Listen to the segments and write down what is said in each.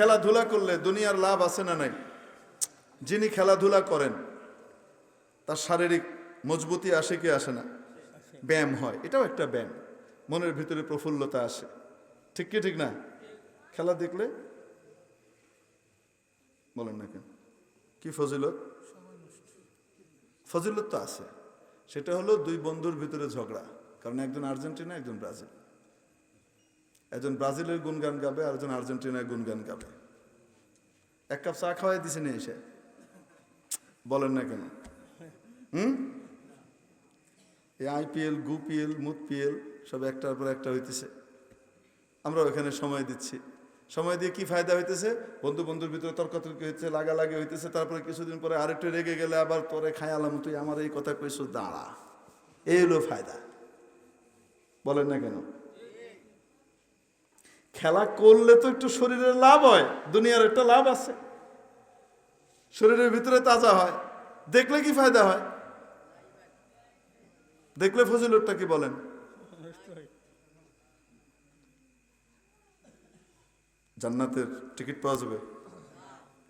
খেলাধুলা করলে দুনিয়ার লাভ আছে না নাই? যিনি খেলাধুলা করেন, তার শারীরিক মজবুতি আসে কি আসে না? ব্যায়াম হয়, এটাও একটা ব্যায়াম। মনের ভিতরে প্রফুল্লতা আসে। ঠিক কি ঠিক না? খেলা দেখলে? বলেন না কেন? কি ফজিলত? ফজিলত তো আছে। সেটা হলো দুই বন্ধুর ভিতরে ঝগড়া। কারণ একজন আর্জেন্টিনা, একজন ব্রাজিল। একজন ব্রাজিলের গুণগান গাবে, আর একজন আর্জেন্টিনার গুণগান গাবে। এক কাপ চা খাওয়াই দিছে নিয়ে এসে। বলেন না কেন। হুম? এই আইপিএল গুপিএল মুতপিএল সব একটার পর একটা হইতেছে। আমরা ওখানে সময় দিচ্ছি। সময় দিয়ে কি ফায়দা হইতেছে? বন্ধু বন্ধুর ভিতরে তর্কাতর্কি হইতেছে, লাগালাগি হইতেছে, তারপরে কিছুদিন পরে আরেকটু রেগে গেলে আবার তোরে খায়ালাম তুই আমার এই কথা কইছো, দাঁড়া। এই হলো ফায়দা। বলেন না কেন। খেলা করলে তো একটু শরীরের লাভ হয়, দুনিয়ার একটা লাভ আছে। শরীরের ভিতরে তাজা হয়, দেখলে কি ফায়দা হয়? দেখলে ফজিলতটা কি বলেন? জান্নাতের টিকিট পাওয়া যাবে।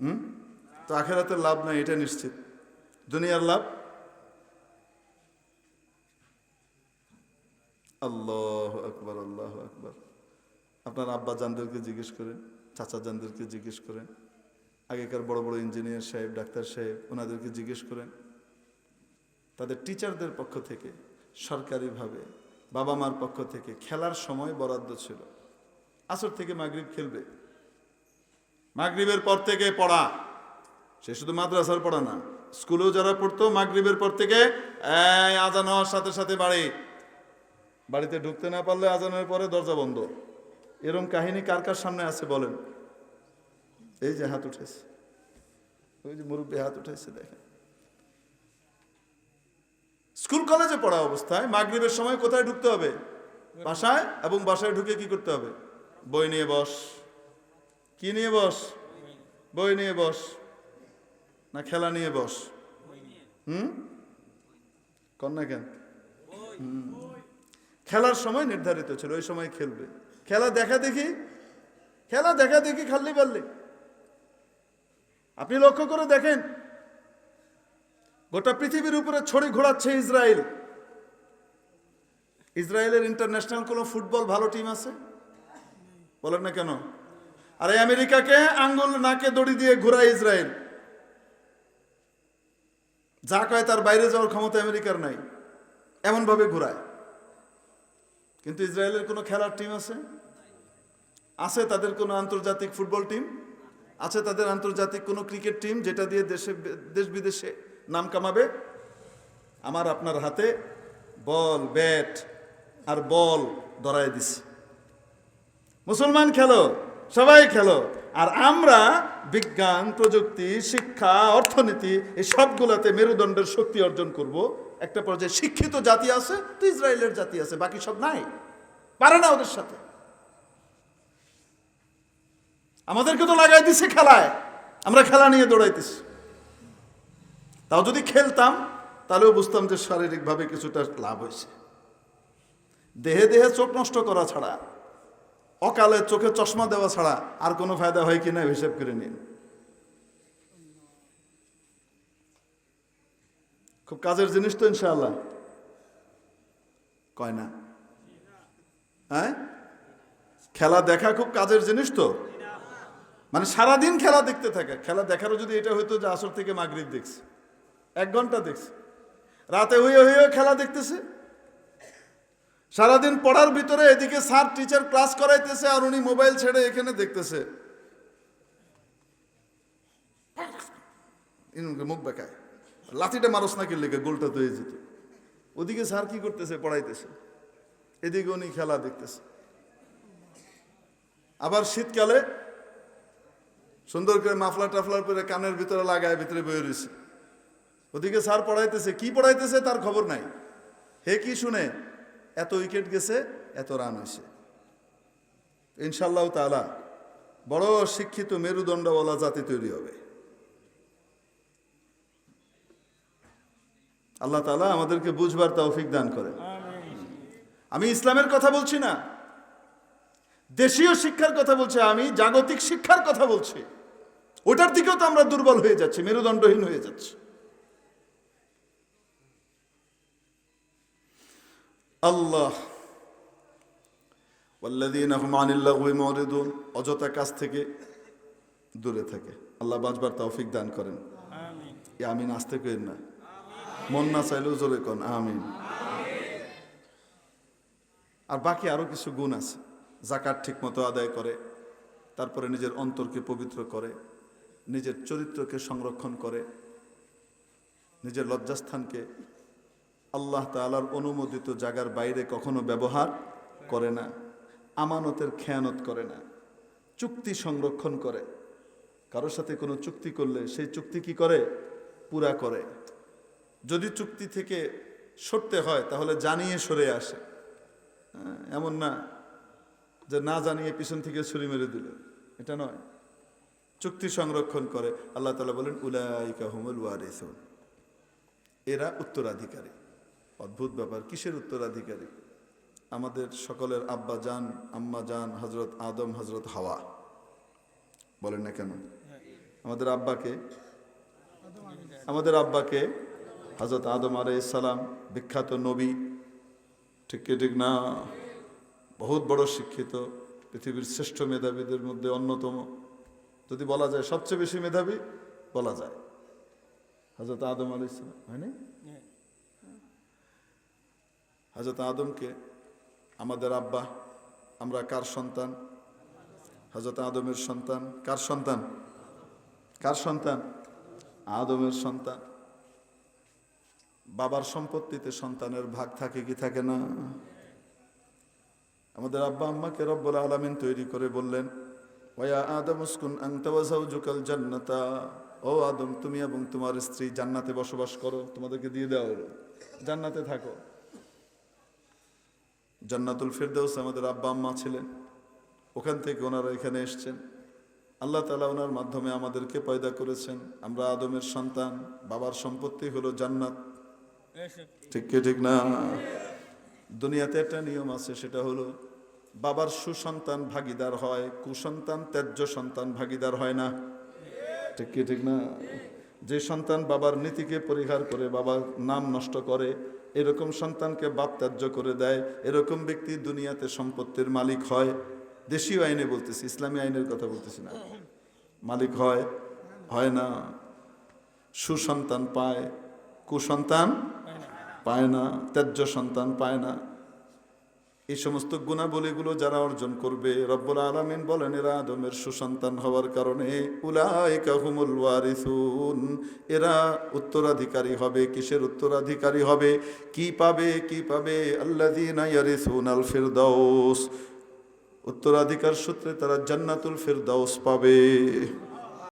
হুম? তো আখেরাতের লাভ নাই এটা নিশ্চিত। দুনিয়ার লাভ? আল্লাহ আকবর আল্লাহ আকবর। আপনার আব্বা জানদেরকে জিজ্ঞেস করেন চাচা জানদেরকে জিজ্ঞেস করেন, আগেকার বড় বড় ইঞ্জিনিয়ার সাহেব, ডাক্তার সাহেব, ওনাদেরকে জিজ্ঞেস করেন। তাদের টিচারদের পক্ষ থেকে, সরকারিভাবে বাবা মার পক্ষ থেকে খেলার সময় বরাদ্দ ছিল। আসর থেকে মাগরিব খেলবে। মাগরিবের পর থেকে পড়া। সে শুধু মাদ্রাসার পড়া না, স্কুলেও যারা পড়তো, মাগরিবের পর থেকে আজান হওয়ার সাথে সাথে বাড়ি। বাড়িতে ঢুকতে না পারলে আজানের পরে দরজা বন্ধ। এরম কাহিনী কার কার সামনে আছে বলেন? এই যে হাত উঠেছে। ওই যে মুরব্বী হাত উঠেছে, দেখেন। স্কুল কলেজে পড়া অবস্থায় মাগরিবের সময় কোথায় ঢুকতে হবে? বাসায়? এবং বাসায় ঢুকে কি করতে হবে? বই নিয়ে বস। কি নিয়ে বস? বই নিয়ে বস। না খেলা নিয়ে বস? হুম? কন্যা কেন? খেলার সময় নির্ধারিত ছিল, ওই সময় খেলবে। খেলা দেখা দেখি, খেলা দেখা দেখি খাল্লি পাল্লি আপনি লক্ষ্য করে দেখেন, গোটা পৃথিবীর উপরে ছড়ি ঘোরাচ্ছে ইসরায়েল। ইসরায়েলের ইন্টারন্যাশনাল কোনো ফুটবল ভালো টিম আছে? বলেন না কেন? আর এই আমেরিকাকে আঙ্গুল নাকে দড়ি দিয়ে ঘোরায় ইসরায়েল। যা কয় তার বাইরে যাওয়ার ক্ষমতা আমেরিকার নাই, এমনভাবে ঘোরায়। কিন্তু ইসরায়েলের কোনো খেলার টিম আছে? আছে তাদের কোনো আন্তর্জাতিক ফুটবল টিম আছে তাদের আন্তর্জাতিক কোনো ক্রিকেট টিম যেটা দিয়ে দেশে, দেশ বিদেশে নাম কামাবে? আমার আপনার হাতে বল ব্যাট আর বল ধরায় দিছি। মুসলমান খেলো, সবাই খেলো। আর আমরা বিজ্ঞান, প্রযুক্তি, শিক্ষা, অর্থনীতি, এই সবগুলাতে মেরুদণ্ডের শক্তি অর্জন করব। একটা পর্যায়ে শিক্ষিত জাতি আছে, তো ইসরায়েলের জাতি আছে, বাকি সব নাই। পারে না ওদের সাথে। আমাদেরকে তো লাগাই দিছে খেলায়। আমরা খেলা নিয়ে দৌড়াইতেছি। তাও যদি খেলতাম, তাহলেও বুঝতাম যে শারীরিকভাবে কিছুটা লাভ হয়েছে। দেহে দেহে চোখ নষ্ট করা ছাড়া, অকালে চোখে চশমা দেওয়া ছাড়া আর কোনো ফায়দা হয় কি না, হিসেব করে নিন। খুব কাজের জিনিস তো ইনশাআল্লাহ। কয় না? হ্যাঁ? খেলা দেখা খুব কাজের জিনিস তো। মানে সারাদিন খেলা দেখতে থাকে। খেলা দেখারও যদি এটা হইতো যে আসর থেকে মাগরিব দেখছে। এক ঘণ্টা দেখছে। রাতে হইয়ে হইয়ে খেলা দেখতেছে। সারাদিন পড়ার ভিতরে এদিকে স্যার, টিচার ক্লাস করাইতেছে আর উনি মোবাইল ছেড়ে এখানে দেখতেছে। মুখ বেকায় লাঠিটা মারস না কিনলে গোলটা তো হয়ে যেত ওদিকে স্যার কি করতেছে? পড়াইতেছে। এদিকে উনি খেলা দেখতেছে। আবার শীতকালে সুন্দর করে মাফলা টাফলার করে কানের ভিতরে লাগায়, ভিতরে বয়ে রয়েছে। ওদিকে স্যার পড়াইতেছে। কি পড়াইতেছে তার খবর নাই। হে কি শুনে? এত উইকেট গেছে, এত রান হয়েছে। ইনশাল্লাহ তালা বড় শিক্ষিত মেরুদণ্ডওয়ালা জাতি তৈরি হবে। আল্লাহ তালা আমাদেরকে বুঝবার তৌফিক দান করেন। আমি ইসলামের কথা বলছি না। দেশীয় শিক্ষার কথা বলছে আমি জাগতিক শিক্ষার কথা বলছি। ওটার দিকেও তো আমরা দুর্বল হয়ে যাচ্ছি মেরুদণ্ডহীন হয়ে যাচ্ছি। আল্লাহ। হুম আনিল লাগওয়ি মুরিদুন অযথা কাজ থেকে দূরে থাকে। আল্লাহ বাঁচবার তৌফিক দান করেন। আমিন। আসতে করেন না। মন না চাইলেও জোরে কন, আমিন। আর বাকি আরও কিছু গুণ আছে। জাকাত ঠিক মতো আদায় করে, তারপরে নিজের অন্তরকে পবিত্র করে, নিজের চরিত্রকে সংরক্ষণ করে, নিজের লজ্জাস্থানকে আল্লাহ তাআলার অনুমোদিত জায়গার বাইরে কখনো ব্যবহার করে না, আমানতের খেয়ানত করে না, চুক্তি সংরক্ষণ করে। কারোর সাথে কোনো চুক্তি করলে সেই চুক্তি কি করে? পুরা করে। যদি চুক্তি থেকে সরতে হয় তাহলে জানিয়ে সরে আসে। হ্যাঁ, এমন না যে না জানিয়ে পিছন থেকে ছুরি মেরে দিল। এটা নয়। চুক্তি সংরক্ষণ করে। আল্লাহ তালা বলেন উলাইকা হুমুল ওয়ারিসুন। এরা উত্তরাধিকারী। অদ্ভুত ব্যাপার। কিসের উত্তরাধিকারী? আমাদের সকলের আব্বা জান আম্মা জান হজরত আদম হজরত হাওয়া। বলেন না কেন? আমাদের আব্বাকে? আমাদের আব্বাকে হজরত আদম আলাইহিস সালাম, বিখ্যাত নবী, ঠিক কি ঠিক না? বহুত বড় শিক্ষিত, পৃথিবীর শ্রেষ্ঠ মেধাবীদের মধ্যে অন্যতম। যদি বলা যায় সবচেয়ে বেশি মেধাবী, বলা যায়। হজরত আদম আলাইহিস সালাম, হয়নি? হজরত আদমকে আমাদের আব্বা, আমরা কার সন্তান? হজরত আদমের সন্তান, কার সন্তান? কার সন্তান? আদমের সন্তান। বাবার সম্পত্তিতে সন্তানের ভাগ থাকে কি থাকে না? আমাদের আব্বা আম্মাকে রব্বুল আলামিন তৈরি করে বললেন, ওয়া আদম আনতা জান্নাতা। ও আদম, তুমি এবং তোমার স্ত্রী জান্নাতে বসবাস করো, তোমাদেরকে দিয়ে দেওয়া হলো। জান্নাতে থাকো। জান্নাতুল ফেরদৌস আমাদের আব্বা আম্মা ছিলেন। ওখান থেকে ওনারা এখানে এসছেন। আল্লাহ তালা ওনার মাধ্যমে আমাদেরকে পয়দা করেছেন। আমরা আদমের সন্তান, বাবার সম্পত্তি হলো জান্নাত। ঠিক কি, ঠিক না? দুনিয়াতে একটা নিয়ম আছে, সেটা হলো বাবার সুসন্তান ভাগিদার হয়, কুসন্তান ত্যায্য সন্তান ভাগিদার হয় না। ঠিক কি, ঠিক না? যে সন্তান বাবার নীতিকে পরিহার করে, বাবার নাম নষ্ট করে, এরকম সন্তানকে বাপ ত্যায্য করে দেয়, এরকম ব্যক্তি দুনিয়াতে সম্পত্তির মালিক হয়। দেশীয় আইনে বলতেছি, ইসলামী আইনের কথা বলতেছি না। মালিক হয় হয় না। সুসন্তান পায়, কুসন্তান পায় না, ত্যায্য সন্তান পায় না। এই সমস্ত গুণাবলীগুলো যারা অর্জন করবে, রব্বুল আলামিন বলেন, এরা আদমের সুসন্তান হওয়ার কারণে এরা উত্তরাধিকারী হবে, কিসের উত্তরাধিকারী হবে? কি পাবে কি পাবে? ফিরদাউস। উত্তরাধিকার সূত্রে তারা জান্নাতুল ফিরদাউস পাবে।